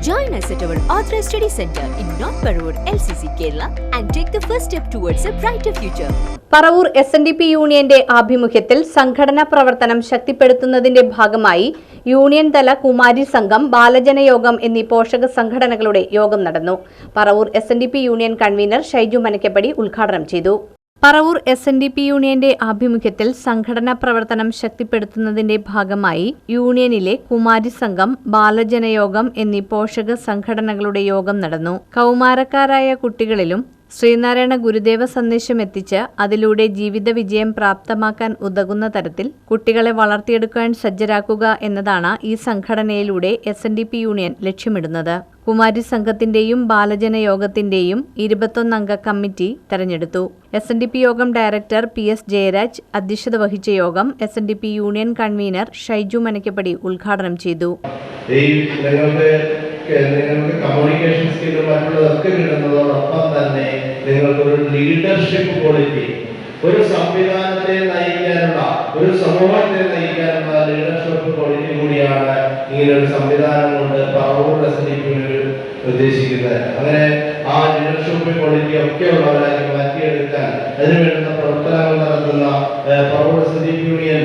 Join us at our Authorized Study Center in North Parur, LCC, Kerala, and take the first step towards a brighter future. Paravur S N D P യൂണിയന്റെ ആഭിമുഖ്യത്തിൽ സംഘടനാ പ്രവർത്തനം ശക്തിപ്പെടുത്തുന്നതിന്റെ ഭാഗമായി union തല കുമാരി സംഘം ബാലജന യോഗം എന്നീ പോഷക സംഘടനകളുടെ യോഗം നടന്നു Paravur S union convener Shaiju Manakkappadi ഉദ്ഘാടനം ചെയ്തു Paravur S N D P യൂണിയന്റെ ആഭിമുഖ്യത്തിൽ സംഘടനാ പ്രവർത്തനം ശക്തിപ്പെടുത്തുന്നതിന്റെ ഭാഗമായി യൂണിയനിലെ കുമാരി സംഘം ബാലജനയോഗം എന്നീ പോഷക സംഘടനകളുടെ യോഗം നടന്നു. കൗമാരക്കാരായ കുട്ടികളിലും ശ്രീനാരായണ ഗുരുദേവ സന്ദേശം എത്തിച്ച് അതിലൂടെ ജീവിത വിജയം പ്രാപ്തമാക്കാൻ ഉതകുന്ന തരത്തിൽ കുട്ടികളെ വളർത്തിയെടുക്കാൻ സജ്ജരാക്കുക എന്നതാണ് ഈ സംഘടനയിലൂടെ S N D P union ലക്ഷ്യമിടുന്നത്. കുമാരി സംഘത്തിന്റെയും ബാലജന യോഗത്തിന്റെയും ഇരുപത്തൊന്നംഗ കമ്മിറ്റി തെരഞ്ഞെടുത്തു. S N D P Yogam director P S Jayaraj അധ്യക്ഷത വഹിച്ച യോഗം S N D P union convener Shaiju Manakkappadi ഉദ്ഘാടനം ചെയ്തു. നിങ്ങൾക്ക് കമ്മ്യൂണിക്കേഷൻ സ്കില്ലും മറ്റുള്ളതൊക്കെ കിട്ടുന്നതോടൊപ്പം തന്നെ നിങ്ങൾക്കൊരു ലീഡർഷിപ്പ് ക്വാളിറ്റി ഒരു സംവിധാനത്തെ നയിക്കാനുള്ള ഒരു സമൂഹത്തെ നയിക്കാനുള്ള ലീഡർഷിപ്പ് ക്വാളിറ്റി കൂടിയാണ് ഇങ്ങനെ ഒരു സംവിധാനം കൊണ്ട് പറവൂർ ഉദ്ദേശിക്കുന്നത്. അങ്ങനെ ആ ലീഡർഷിപ്പ് ക്വാളിറ്റി ഒക്കെ ഉള്ളവരായി മാറ്റിയെടുക്കാൻ അതിനുവേണ്ടുന്ന പ്രവർത്തനങ്ങൾ നടത്തുന്ന എസ് യൂണിയൻ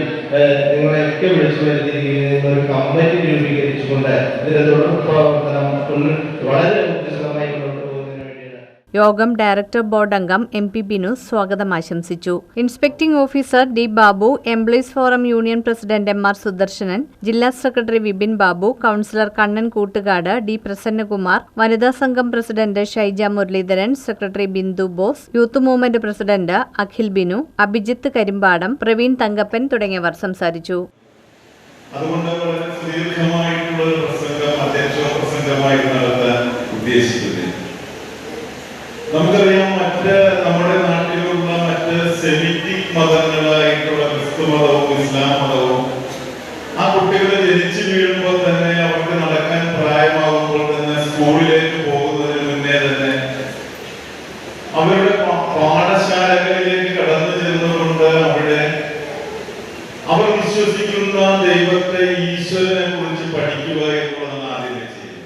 നിങ്ങളെയൊക്കെ വിളിച്ചു വരുത്തിയിരിക്കുന്ന ഒരു കമ്മിറ്റി രൂപീകരിച്ചുകൊണ്ട് ഇതിന്റെ തുടർ പ്രവർത്തനം വളരെ വേണ്ടിയാണ് യോഗം ഡയറക്ടർ ബോർഡ് അംഗം എം പി ബിനു സ്വാഗതം ആശംസിച്ചു. Inspecting officer D Babu employees forum union president M R Sudarsanan ജില്ലാ secretary Vipin Babu councillor Kannan Koottukad D Prasannakumar Vanitha Sangham president Shaija Muraleedharan secretary Bindu Bose youth movement president Akhil Binu Abhijith Karimpadam Praveen Thankappan തുടങ്ങിയവർ സംസാരിച്ചു. അതുകൊണ്ട് സുദീർഘമായിട്ടുള്ള പ്രസംഗം അദ്ദേഹം അവരുടെ പ- പാഠശാലകളിലേക്ക് കടന്നു ചെന്നുകൊണ്ട് അവിടെ അവർ വിശ്വസിക്കുന്ന ദൈവത്തെ ഈശ്വരനെ കുറിച്ച് പഠിക്കുക എന്നുള്ളതാണ് ആദ്യം ചെയ്യുന്നത്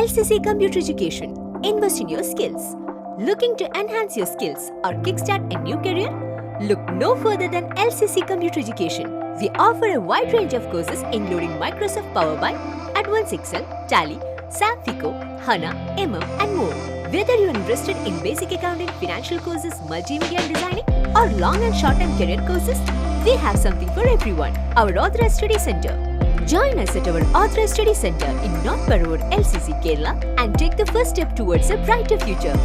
LCC Computer Education. Invest in your skills. Looking to enhance your skills or kickstart a new career? Look no further than LCC Computer Education. We offer a wide range of courses including Microsoft Power BI, Advanced Excel, Tally, SAP FICO, HANA, MM, and more. Whether you're interested in basic accounting, financial courses, multimedia and designing, or long and short-term career courses, we have something for everyone. Our Authorized Study Center. Join us at our Authorized Study Center in North Parur, LCC, Kerala, and take the first step towards a brighter future.